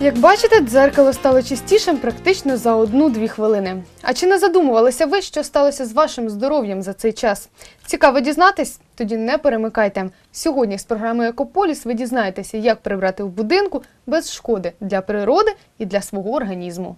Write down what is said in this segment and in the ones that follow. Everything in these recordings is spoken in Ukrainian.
Як бачите, дзеркало стало чистішим практично за одну-дві хвилини. А чи не задумувалися ви, що сталося з вашим здоров'ям за цей час? Цікаво дізнатись? Тоді не перемикайте. Сьогодні з програмою Екополіс ви дізнаєтеся, як прибрати в будинку без шкоди для природи і для свого організму.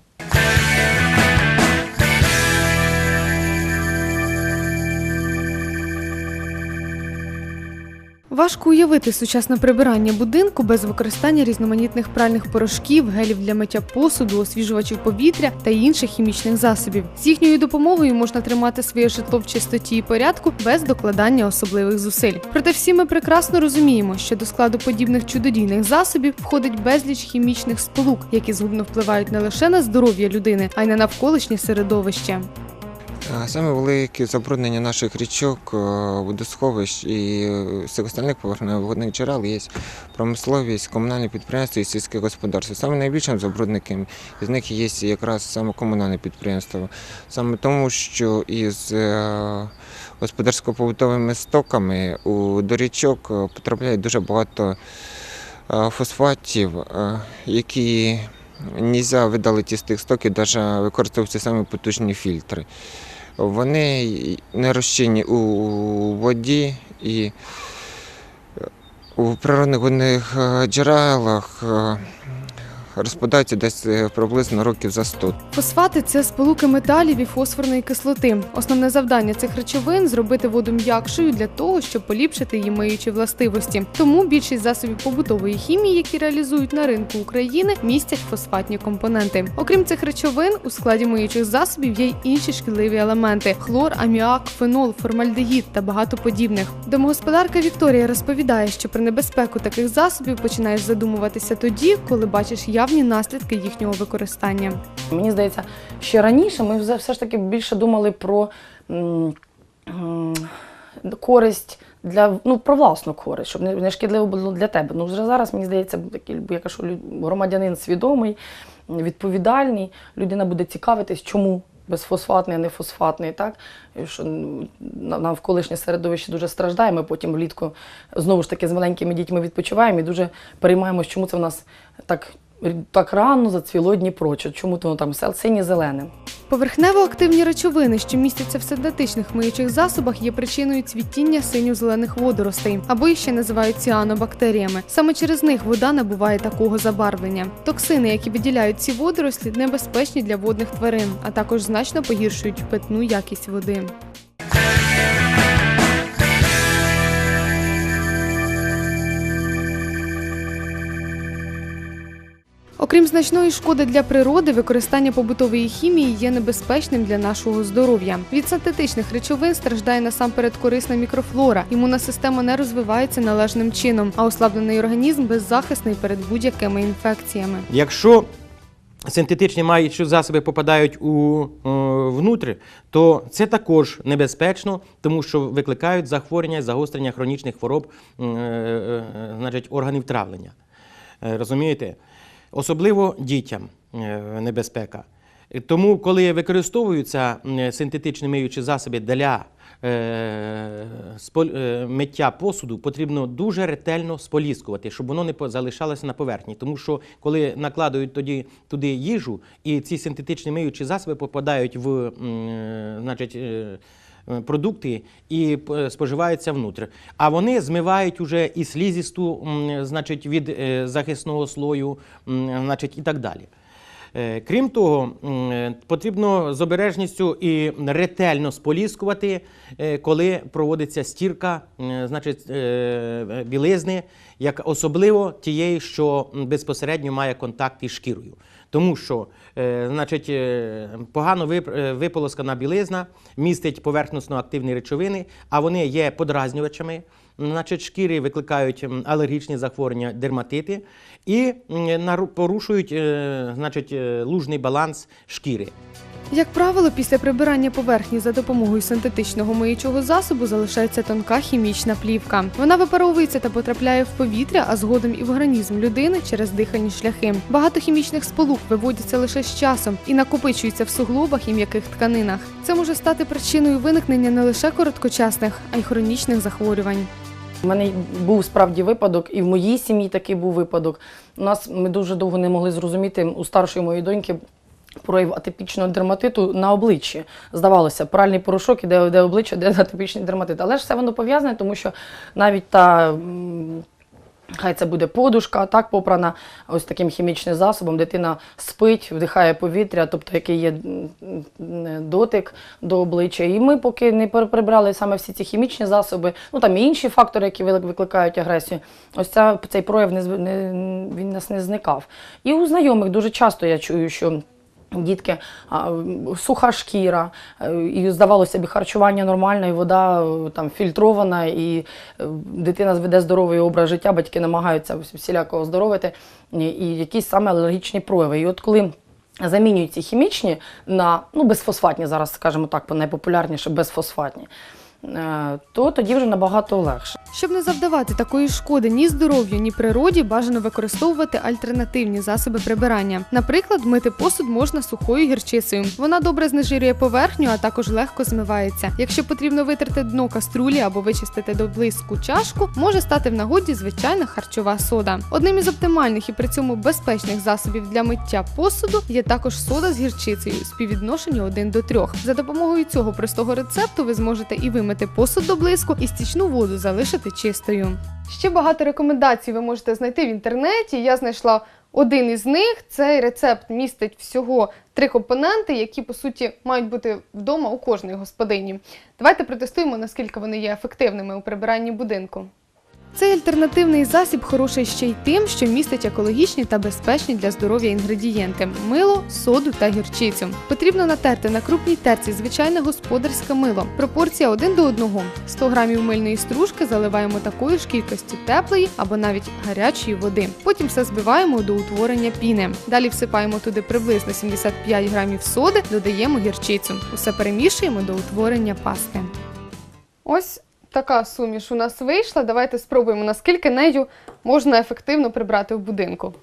Важко уявити сучасне прибирання будинку без використання різноманітних пральних порошків, гелів для миття посуду, освіжувачів повітря та інших хімічних засобів. З їхньою допомогою можна тримати своє житло в чистоті і порядку без докладання особливих зусиль. Проте всі ми прекрасно розуміємо, що до складу подібних чудодійних засобів входить безліч хімічних сполук, які згубно впливають не лише на здоров'я людини, а й на навколишнє середовище. Саме велике забруднення наших річок, е, водосховищ і е, всіх остальних поверхневих джерел є промисловість, комунальні підприємства і сільське господарство. Саме найбільшим забрудником з них є якраз саме комунальне підприємство. Саме тому, що із е, господарсько-побутовими стоками у до річок потрапляє дуже багато фосфатів, які Нельзя видалити з тих стоків, навіть використовуються самі потужні фільтри. Вони не розчинні у воді і е, у природних е, джерелах е, розпадаються десь е, приблизно років за 100. Фосфати це сполуки металів і фосфорної кислоти. Основне завдання цих речовин зробити воду м'якшою для того, щоб поліпшити її миючі властивості. Тому більшість засобів побутової хімії, які реалізують на ринку України, містять фосфатні компоненти. Окрім цих речовин, у складі миючих засобів є й інші шкідливі елементи: хлор, аміак, фенол, формальдегід та багато подібних. Домогосподарка Вікторія розповідає, що про небезпеку таких засобів починаєш задумуватися тоді, коли бачиш явні наслідки їхнього використання. Мені здається, ще раніше ми все ж таки більше думали про користь для ну про власну користь, щоб не, шкідливо було для тебе. Ну вже зараз мені здається, я кажу, громадянин свідомий, відповідальний, людина буде цікавитись, чому. Безфосфатний, а не фосфатний, так що ну, навколишнє середовище дуже страждає. Ми потім влітку знову ж таки з маленькими дітьми відпочиваємо і дуже переймаємось, чому це в нас так, так рано зацвіло Дніпро, чи чому то воно там все синє-зелене. Поверхнево-активні речовини, що містяться в синтетичних миючих засобах, є причиною цвітіння синьо-зелених водоростей, або їх ще називають ціанобактеріями. Саме через них вода набуває такого забарвлення. Токсини, які виділяють ці водорослі, небезпечні для водних тварин, а також значно погіршують питну якість води. Окрім значної шкоди для природи, використання побутової хімії є небезпечним для нашого здоров'я. Від синтетичних речовин страждає насамперед корисна мікрофлора. Імунна система не розвивається належним чином, а ослаблений організм беззахисний перед будь-якими інфекціями. Якщо синтетичні маючі засоби попадають у е, внутрі, то це також небезпечно, тому що викликають захворювання, загострення хронічних хвороб, е, е, значить, органів травлення. Розумієте? Особливо дітям е, небезпека. Тому, коли використовуються синтетичні миючі засоби для е, е, миття посуду, потрібно дуже ретельно споліскувати, щоб воно не залишалося на поверхні. Тому що коли накладають тоді туди їжу, і ці синтетичні миючі засоби попадають в е, значить, е, е, продукти і е, споживаються внутрі. А вони змивають уже і слізісту, значить, від е, захисного слою, значить, і так далі. Е, Крім того, е, потрібно з обережністю і ретельно споліскувати, е, коли проводиться стірка, е, значить, е, е, білизни, як особливо тієї, що безпосередньо має контакт із шкірою. Тому що е, значить, е, погано е, виполоскана білизна містить поверхносно активні речовини, а вони є подразнювачами. Значить, шкіри викликають алергічні захворювання, дерматити і порушують значить, лужний баланс шкіри. Як правило, після прибирання поверхні за допомогою синтетичного миючого засобу залишається тонка хімічна плівка. Вона випаровується та потрапляє в повітря, а згодом і в організм людини через дихальні шляхи. Багато хімічних сполук виводяться лише з часом і накопичуються в суглобах і м'яких тканинах. Це може стати причиною виникнення не лише короткочасних, а й хронічних захворювань. У мене був справді випадок, і в моїй сім'ї такий був випадок. У нас ми дуже довго не могли зрозуміти у старшої моєї доньки. Прояв атипічного дерматиту на обличчі. Здавалося, пральний порошок іде де обличчя, де атипічний дерматит. Але ж все воно пов'язане, тому що навіть та Хай це буде подушка, так попрана ось таким хімічним засобом. Дитина спить, вдихає повітря, тобто який є дотик до обличчя. І ми поки не прибрали саме всі ці хімічні засоби, ну там і інші фактори, які викликають агресію. Ось ця, цей прояв не, не, він нас не зникав. І у знайомих дуже часто я чую, що. Дітки, суха шкіра, е, і здавалося б, харчування нормальне, і вода е, там фільтрована, і е, дитина зведе здоровий образ життя, батьки намагаються всі- всіляко оздоровити, і, якісь саме алергічні прояви. І от коли замінюють ці хімічні на ну, безфосфатні, зараз скажімо так, найпопулярніше безфосфатні, то тоді вже набагато легше. Щоб не завдавати такої шкоди ні здоров'ю, ні природі, бажано використовувати альтернативні засоби прибирання. Наприклад, мити посуд можна сухою гірчицею. Вона добре знежирює поверхню, а також легко змивається. Якщо потрібно витерти дно каструлі або вичистити до блиску чашку, може стати в нагоді звичайна харчова сода. Одним із оптимальних і при цьому безпечних засобів для миття посуду є також сода з гірчицею співвідношенню 1 до 3. За допомогою цього простого рецепту ви зможете і вимити посуд до блиску, і стічну воду залишити чистою. Ще багато рекомендацій ви можете знайти в інтернеті. Я знайшла один із них. Цей рецепт містить всього три компоненти, які по суті мають бути вдома у кожної господині. Давайте протестуємо, наскільки вони є ефективними у прибиранні будинку. Цей альтернативний засіб хороший ще й тим, що містить екологічні та безпечні для здоров'я інгредієнти мило, соду та гірчицю. Потрібно натерти на крупній терці звичайне господарське мило. Пропорція 1 до 1. 100 грамів мильної стружки заливаємо такої ж кількості теплої або навіть гарячої води. Потім все збиваємо до утворення піни. Далі всипаємо туди приблизно 75 грамів соди, додаємо гірчицю. Усе перемішуємо до утворення пасти. Ось така суміш у нас вийшла. Давайте спробуємо, наскільки нею можна ефективно прибрати в будинку.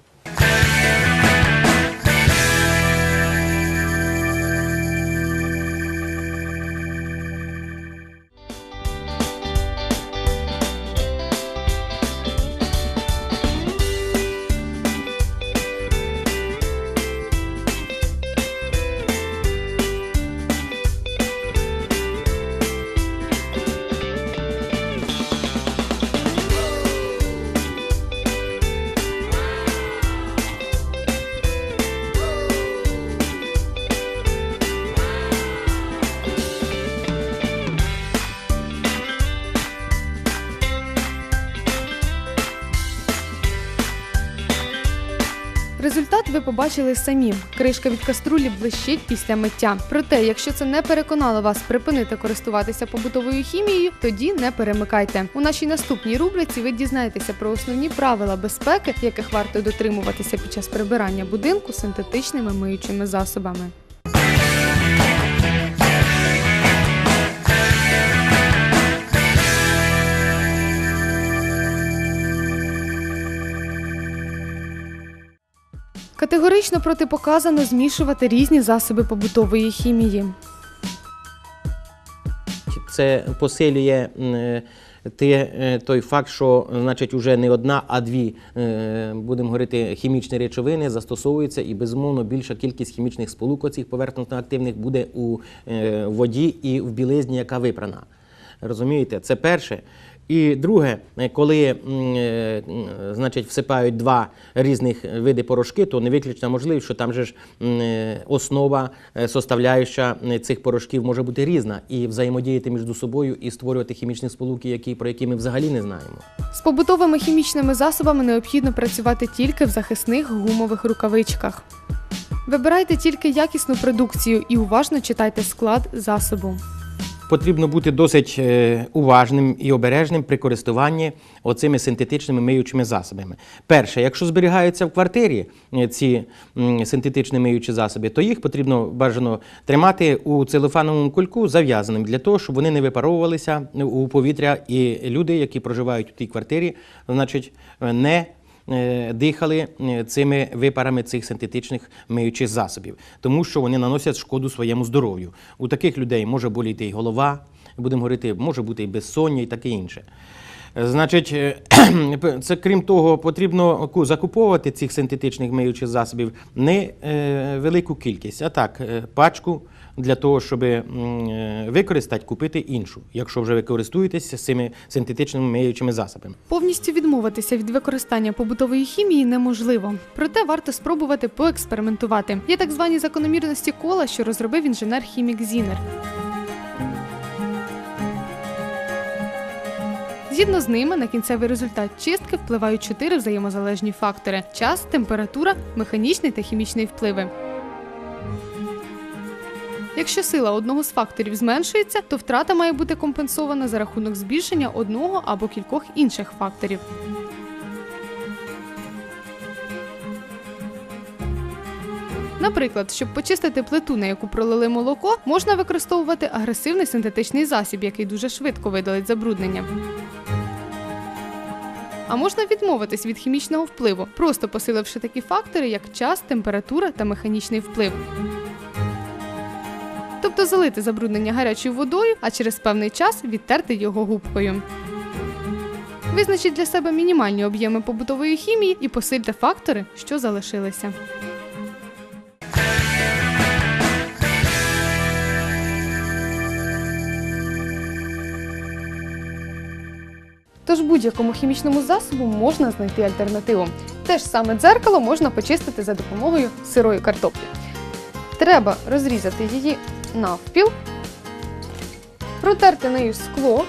Побачили самі. Кришка від каструлі блищить після миття. Проте, якщо це не переконало вас припинити користуватися побутовою хімією, тоді не перемикайте. У нашій наступній рубриці ви дізнаєтеся про основні правила безпеки, яких варто дотримуватися під час прибирання будинку синтетичними миючими засобами. Категорично протипоказано змішувати різні засоби побутової хімії. Це посилює е, е, той факт, що значить уже не одна, а дві, е, будемо говорити, хімічні речовини застосовуються, і безумовно більша кількість хімічних сполук оцих поверхностно активних буде у воді і в білизні, яка випрана. Розумієте, це перше. І друге, е, коли е, значить, всипають два різних види порошки, то не виключена можливість, що там же ж е, основа, составляюча цих порошків може бути різна і взаємодіяти між собою і створювати хімічні сполуки, які, про які ми взагалі не знаємо. З побутовими хімічними засобами необхідно працювати тільки в захисних гумових рукавичках. Вибирайте тільки якісну продукцію і уважно читайте склад засобу. Потрібно бути досить е, уважним і обережним при користуванні оцими синтетичними миючими засобами. Перше, якщо зберігаються в квартирі е, ці синтетичні миючі засоби, то їх потрібно бажано тримати у целофановому кульку зав'язаним для того, щоб вони не випаровувалися у повітря, і люди, які проживають у тій квартирі, значить, е, не дихали е, цими випарами цих синтетичних миючих засобів, тому що вони наносять шкоду своєму здоров'ю. У таких людей може боліти і голова, будемо говорити, може бути і безсоння, і таке інше. Е, Значить, е, це крім того, потрібно ку- закуповувати цих синтетичних миючих засобів не е, велику кількість, а так, е, пачку для того, щоб е, використати, купити іншу, якщо вже ви користуєтеся цими синтетичними миючими засобами. Повністю відмовитися від використання побутової хімії неможливо. Проте варто спробувати поекспериментувати. Є так звані закономірності кола, що розробив інженер-хімік Зінер. Згідно з ними, на кінцевий результат чистки впливають чотири взаємозалежні фактори: час, температура, механічний та хімічний впливи. Якщо сила одного з факторів зменшується, то втрата має бути компенсована за рахунок збільшення одного або кількох інших факторів. Наприклад, щоб почистити плиту, на яку пролили молоко, можна використовувати агресивний синтетичний засіб, який дуже швидко видалить забруднення. А можна відмовитись від хімічного впливу, просто посиливши такі фактори, як час, температура та механічний вплив. Тобто залити забруднення гарячою водою, а через певний час відтерти його губкою. Визначіть для себе мінімальні об'єми побутової хімії і посильте фактори, що залишилися. Тож будь-якому хімічному засобу можна знайти альтернативу. Те ж саме дзеркало можна почистити за допомогою сирої картоплі. Треба розрізати її навпіл, протерти нею скло.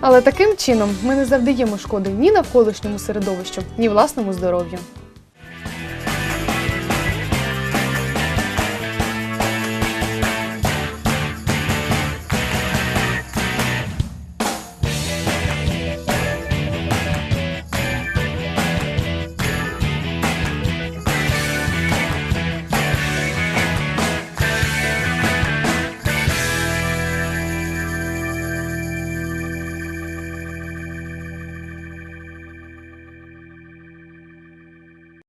Але таким чином ми не завдаємо шкоди ні навколишньому середовищу, ні власному здоров'ю.